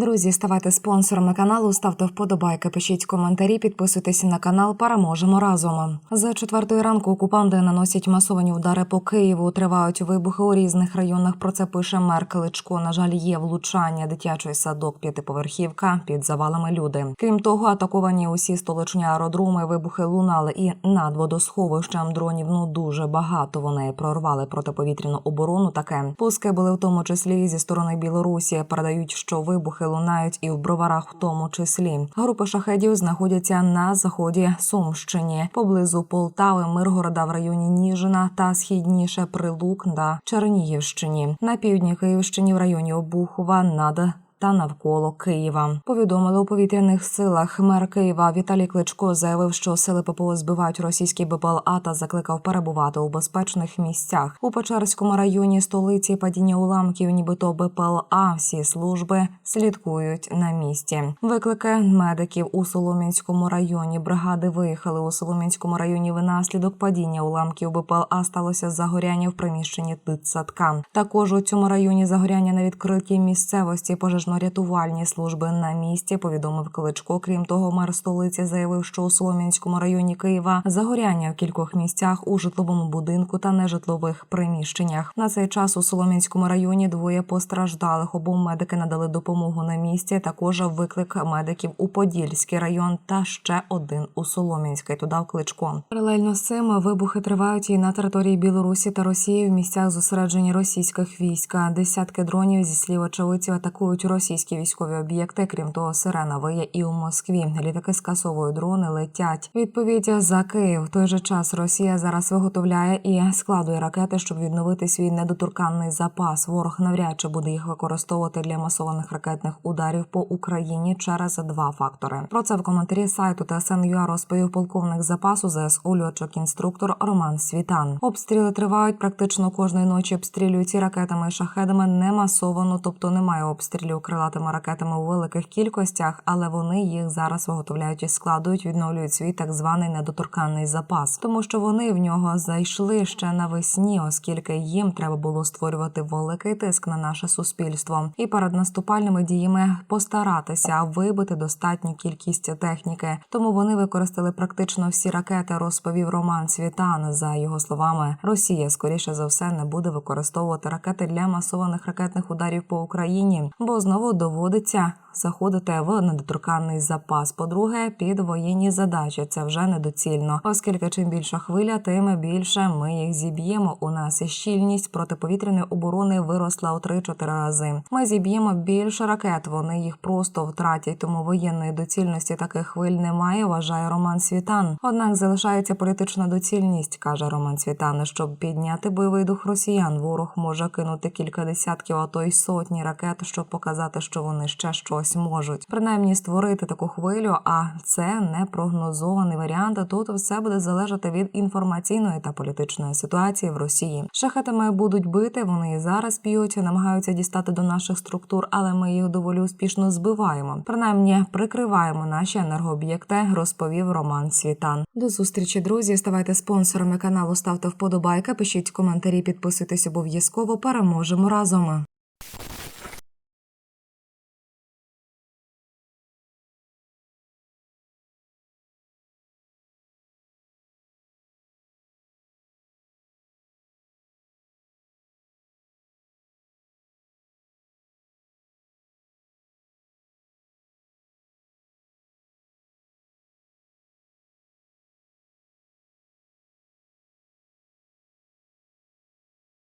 Друзі, ставайте спонсорами каналу, ставте вподобайки, пишіть коментарі, підписуйтесь на канал. Переможемо разом. За четвертої ранку окупанти наносять масовані удари по Києву. Тривають вибухи у різних районах. Про це пише мер Кличко. На жаль, є влучання. Дитячий садок, п'ятиповерхівка під завалами люди. Крім того, атаковані усі столичні аеродроми. Вибухи лунали і над водосховищем дронів. Ну дуже багато. Вони прорвали протиповітряну оборону. Таке пуски були в тому числі зі сторони Білорусі. Передають, що вибухи лунають і в броварах, в тому числі. Групи шахедів знаходяться на заході Сумщині, поблизу Полтави, Миргорода в районі Ніжина та східніше Прилук на Чернігівщині. На півдні Київщині в районі Обухова над та навколо Києва повідомили у повітряних силах. Мер Києва Віталій Кличко заявив, що сили ППО збивають російські БПЛА та закликав перебувати у безпечних місцях у Печерському районі столиці падіння уламків, нібито БПЛА. Всі служби слідкують на місці. Виклики медиків у Солом'янському районі. Бригади виїхали у Солом'янському районі. Внаслідок падіння уламків БПЛА сталося загоряння в приміщенні дитсадка. Також у цьому районі загоряння на відкритій місцевості пожежно-рятувальні служби на місці. Повідомив Кличко. Крім того, мер столиці заявив, що у Солом'янському районі Києва загоряння в кількох місцях у житловому будинку та нежитлових приміщеннях. На цей час у Солом'янському районі двоє постраждалих. Обом медики надали допомогу на місці. Також виклик медиків у Подільський район та ще один у Солом'янський. Додав Кличко. Паралельно з цим вибухи тривають і на території Білорусі та Росії в місцях зосередження російських військ. Десятки дронів зі слів очевидців атакують російські військові об'єкти. Крім того, сирена виє і у Москві. Літаки скасовують дрони, летять. Відповідь за Київ. В той же час Росія зараз виготовляє і складує ракети, щоб відновити свій недоторканний запас. Ворог навряд чи буде їх використовувати для масованих ракетних ударів по Україні через два фактори. Про це в коментарі сайту ТСНЮА розповів полковник запасу ЗСУ льотчик інструктор Роман Світан. Обстріли тривають практично кожної ночі. Обстрілюють і ракетами і шахедами не масовано, тобто немає обстрілів крилатими ракетами у великих кількостях, але вони їх зараз виготовляють і складують, відновлюють свій так званий недоторканний запас, тому що вони в нього зайшли ще навесні, оскільки їм треба було створювати великий тиск на наше суспільство, і перед наступальними діями постаратися вибити достатню кількість техніки. Тому вони використали практично всі ракети. Розповів Роман Світан. За його словами, Росія скоріше за все не буде використовувати ракети для масованих ракетних ударів по Україні, бо знову доводиться заходити в недоторканний запас. По-друге, під воєнні задачі це вже недоцільно, оскільки чим більша хвиля, тим більше ми їх зіб'ємо. У нас щільність протиповітряної оборони виросла у 3-4 рази. Ми зіб'ємо більше ракет. Вони їх просто втратять. Тому воєнної доцільності таких хвиль немає. Вважає Роман Світан. Однак залишається політична доцільність, каже Роман Світан. Щоб підняти бойовий дух росіян, ворог може кинути кілька десятків, а то й сотні ракет, щоб показати, що вони ще щось можуть. Принаймні створити таку хвилю. А це не прогнозований варіант. Тут все буде залежати від інформаційної та політичної ситуації в Росії. Шахетами будуть бити. Вони і зараз б'ють, намагаються дістати до наших структур, але ми їх доволі успішно збиваємо. Принаймні прикриваємо наші енергооб'єкти, розповів Роман Світан. До зустрічі, друзі. Ставайте спонсорами каналу, ставте вподобайки, пишіть коментарі, підписуйтесь обов'язково. Переможемо разом.